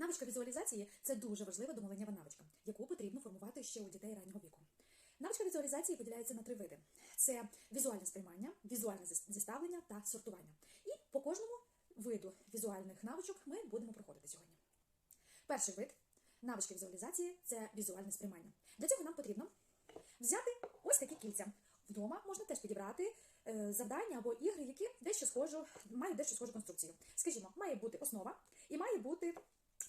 Навичка візуалізації це дуже важлива домовленнєва навичка, яку потрібно формувати ще у дітей раннього віку. Навичка візуалізації поділяється на три види: це візуальне сприймання, візуальне зіс- зіставлення та сортування. І по кожному виду візуальних навичок ми будемо проходити сьогодні. Перший вид навички візуалізації це візуальне сприймання. Для цього нам потрібно взяти ось такі кільця. Вдома можна теж підібрати е, завдання або ігри, які дещо схожу, мають дещо схожу конструкцію. Скажімо, має бути основа і має бути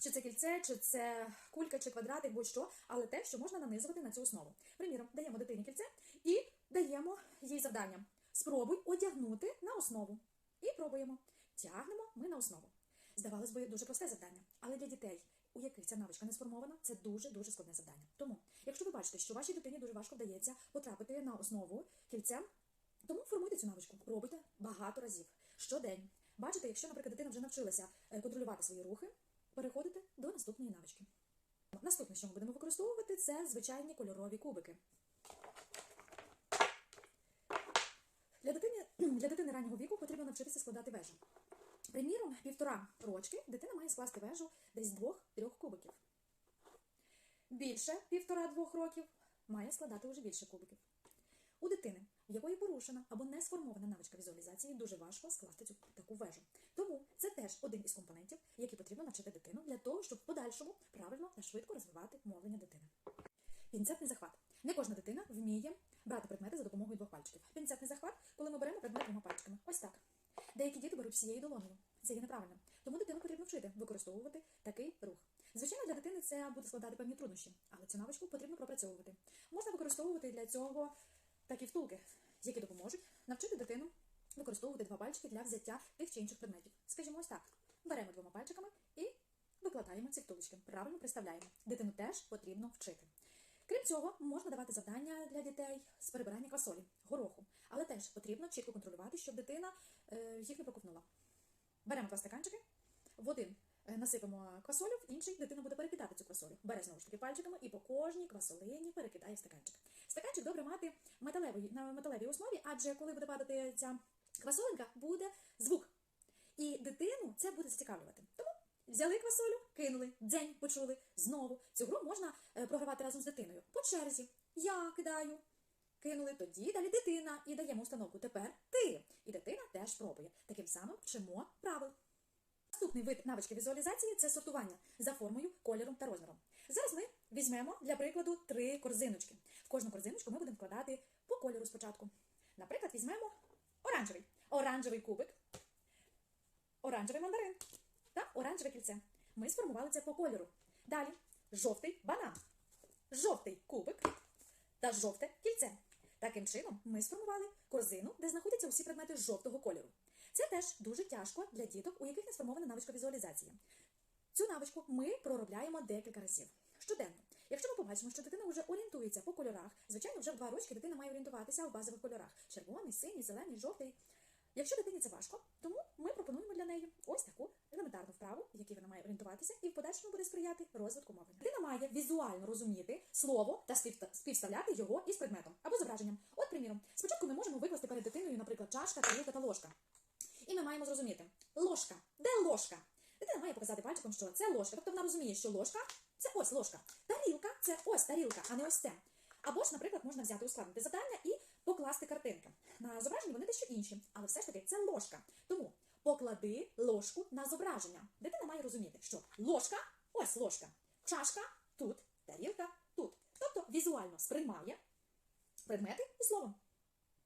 чи це кільце, чи це кулька, чи квадратик, будь-що, але те, що можна нанизувати на цю основу. Приміром, даємо дитині кільце і даємо їй завдання. Спробуй одягнути на основу. І пробуємо. Тягнемо ми на основу. Здавалось би, дуже просте завдання, але для дітей, у яких ця навичка не сформована, це дуже дуже складне завдання. Тому, якщо ви бачите, що вашій дитині дуже важко вдається потрапити на основу кільцем, тому формуйте цю навичку, робите багато разів щодень. Бачите, якщо, наприклад, дитина вже навчилася е, контролювати свої рухи, переходите до наступної навички. Наступне, що ми будемо використовувати, це звичайні кольорові кубики. Для дитини, для дитини раннього віку потрібно навчитися складати вежу. Приміром, півтора рочки дитина має скласти вежу десь з двох-трьох кубиків. Більше півтора-двох років має складати вже більше кубиків. У дитини, в якої порушена або не сформована навичка візуалізації, дуже важко скласти цю таку вежу. Тому це теж один із компонентів, який потрібно навчити дитину для того, щоб в подальшому правильно та швидко розвивати мовлення дитини. Пінцетний захват. Не кожна дитина вміє брати предмети за допомогою двох пальчиків. Пінцетний захват, коли ми беремо предмет двома пальчиками. Ось так. Деякі діти беруть всією долонею. Це є неправильно. Тому дитину потрібно вчити використовувати такий рух. Звичайно, для дитини це буде складати певні труднощі, але цю навичку потрібно пропрацьовувати. Можна використовувати для цього такі втулки, які допоможуть навчити дитину використовувати два пальчики для взяття тих чи інших предметів. Скажімо, ось так. Беремо двома пальчиками і викладаємо ці втулочки. Правильно представляємо. Дитину теж потрібно вчити. Крім цього, можна давати завдання для дітей з перебирання квасолі, гороху, але теж потрібно чітко контролювати, щоб дитина е, їх не проковтнула. Беремо два стаканчики, в один е, насипемо квасолю, в інший дитина буде перекидати цю квасолю. Бере знову ж таки пальчиками і по кожній квасолині перекидає стаканчик. Стаканчик добре мати металевий, на металевій основі, адже коли буде падати ця квасолинка, буде звук. І дитину це буде зацікавлювати. Тому взяли квасолю, кинули, дзень почули, знову. Цю гру можна е, програвати разом з дитиною. По черзі. Я кидаю, кинули, тоді далі дитина і даємо установку. Тепер ти. І дитина теж пробує. Таким самим вчимо правил. Наступний вид навички візуалізації це сортування за формою, кольором та розміром. Зараз ми візьмемо для прикладу три корзиночки. В кожну корзиночку ми будемо вкладати по кольору спочатку. Наприклад, візьмемо оранжевий. Оранжевий кубик, оранжевий мандарин та оранжеве кільце. Ми сформували це по кольору. Далі жовтий банан, жовтий кубик та жовте кільце. Таким чином, ми сформували корзину, де знаходяться усі предмети жовтого кольору. Це теж дуже тяжко для діток, у яких не сформована навичка візуалізації. Цю навичку ми проробляємо декілька разів щоденно. Якщо ми побачимо, що дитина вже орієнтується по кольорах, звичайно, вже в два рочки дитина має орієнтуватися в базових кольорах: червоний, синій, зелений, жовтий. Якщо дитині це важко, тому ми пропонуємо для неї ось таку елементарну вправу, в якій вона має орієнтуватися, і в подальшому буде сприяти розвитку мовлення. Дитина має візуально розуміти слово та співставляти його із предметом або зображенням. От, приміром, спочатку ми можемо викласти перед дитиною, наприклад, чашка, тарілка та ложка. І ми маємо зрозуміти ложка. Де ложка? Дитина має показати пальчиком, що це ложка. Тобто вона розуміє, що ложка це ось ложка. Тарілка це ось тарілка, а не ось це. Або ж, наприклад, можна взяти ускладнити завдання і зображенні іншим, але все ж таки це ложка. Тому поклади ложку на зображення. Дитина має розуміти, що ложка ось ложка, чашка тут, тарілка тут. Тобто візуально сприймає предмети і словом.